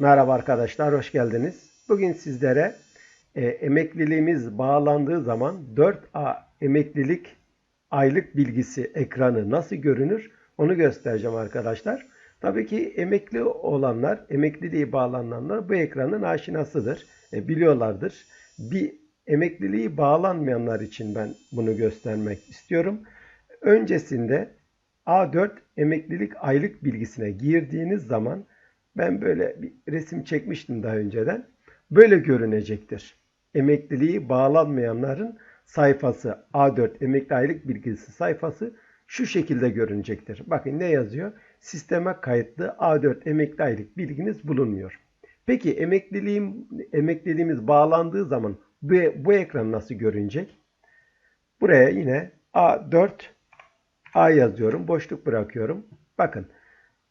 Merhaba arkadaşlar, hoş geldiniz. Bugün sizlere e, emekliliğimiz bağlandığı zaman 4A emeklilik aylık bilgisi ekranı nasıl görünür onu göstereceğim arkadaşlar. Tabii ki emekli olanlar, emekliliği bağlananlar bu ekranın aşinasıdır, e, biliyorlardır. Bir emekliliği bağlanmayanlar için ben bunu göstermek istiyorum. Öncesinde A4 emeklilik aylık bilgisine girdiğiniz zaman ben böyle bir resim çekmiştim daha önceden. Böyle görünecektir. Emekliliği bağlanmayanların sayfası A4 emekli aylık bilgisi sayfası şu şekilde görünecektir. Bakın ne yazıyor? Sisteme kayıtlı A4 emekli aylık bilginiz bulunmuyor. Peki emekliliğim, emekliliğimiz bağlandığı zaman bu, bu ekran nasıl görünecek? Buraya yine A4 A yazıyorum. Boşluk bırakıyorum. Bakın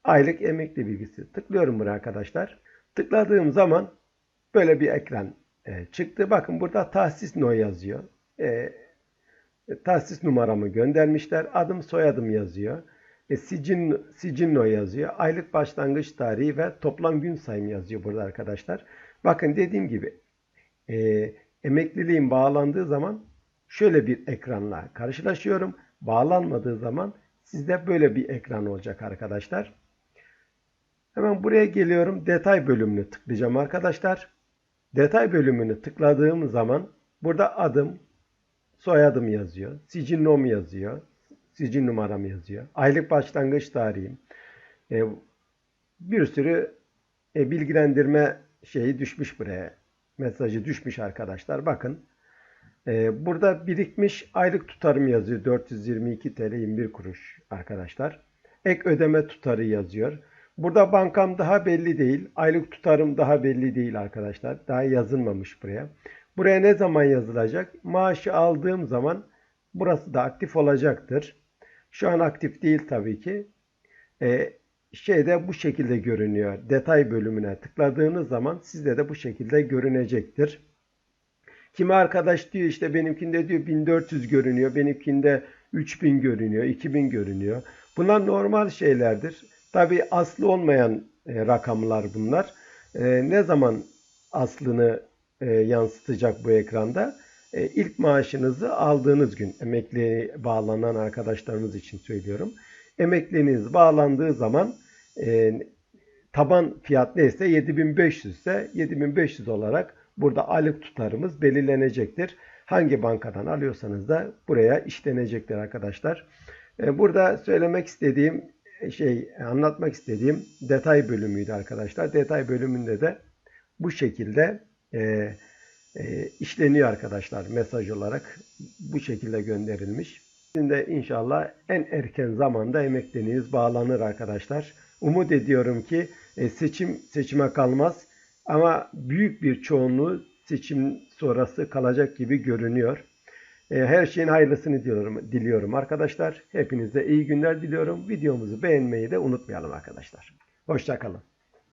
aylık emekli bilgisi. Tıklıyorum buraya arkadaşlar. Tıkladığım zaman böyle bir ekran e, çıktı. Bakın burada tahsis no yazıyor. E, tahsis numaramı göndermişler. Adım soyadım yazıyor. E, sicin, sicinno yazıyor. Aylık başlangıç tarihi ve toplam gün sayımı yazıyor burada arkadaşlar. Bakın dediğim gibi e, emekliliğim bağlandığı zaman şöyle bir ekranla karşılaşıyorum. Bağlanmadığı zaman sizde böyle bir ekran olacak arkadaşlar. Hemen buraya geliyorum. Detay bölümünü tıklayacağım arkadaşlar. Detay bölümünü tıkladığım zaman burada adım, soyadım yazıyor. Sicil nom yazıyor. Sicil numaram yazıyor. Aylık başlangıç tarihim. E, bir sürü e, bilgilendirme şeyi düşmüş buraya. Mesajı düşmüş arkadaşlar. Bakın. E, burada birikmiş aylık tutarım yazıyor. 422 TL 21 kuruş arkadaşlar. Ek ödeme tutarı yazıyor. Burada bankam daha belli değil. Aylık tutarım daha belli değil arkadaşlar. Daha yazılmamış buraya. Buraya ne zaman yazılacak? Maaşı aldığım zaman burası da aktif olacaktır. Şu an aktif değil tabii ki. Ee, şeyde bu şekilde görünüyor. Detay bölümüne tıkladığınız zaman sizde de bu şekilde görünecektir. Kimi arkadaş diyor işte benimkinde diyor 1400 görünüyor, benimkinde 3000 görünüyor, 2000 görünüyor. Bunlar normal şeylerdir. Tabi aslı olmayan e, rakamlar bunlar. E, ne zaman aslını e, yansıtacak bu ekranda? İlk maaşınızı aldığınız gün emekli bağlanan arkadaşlarımız için söylüyorum. Emekliliğiniz bağlandığı zaman taban fiyat neyse 7500 ise 7500 olarak burada aylık tutarımız belirlenecektir. Hangi bankadan alıyorsanız da buraya işlenecektir arkadaşlar. Burada söylemek istediğim şey anlatmak istediğim detay bölümüydü arkadaşlar. Detay bölümünde de bu şekilde e, e, işleniyor arkadaşlar mesaj olarak bu şekilde gönderilmiş. Şimdi inşallah en erken zamanda emekliliğiniz bağlanır arkadaşlar. Umut ediyorum ki e, seçim seçime kalmaz ama büyük bir çoğunluğu seçim sonrası kalacak gibi görünüyor. E, her şeyin hayırlısını diliyorum, diliyorum arkadaşlar. Hepinize iyi günler diliyorum. Videomuzu beğenmeyi de unutmayalım arkadaşlar. Hoşçakalın.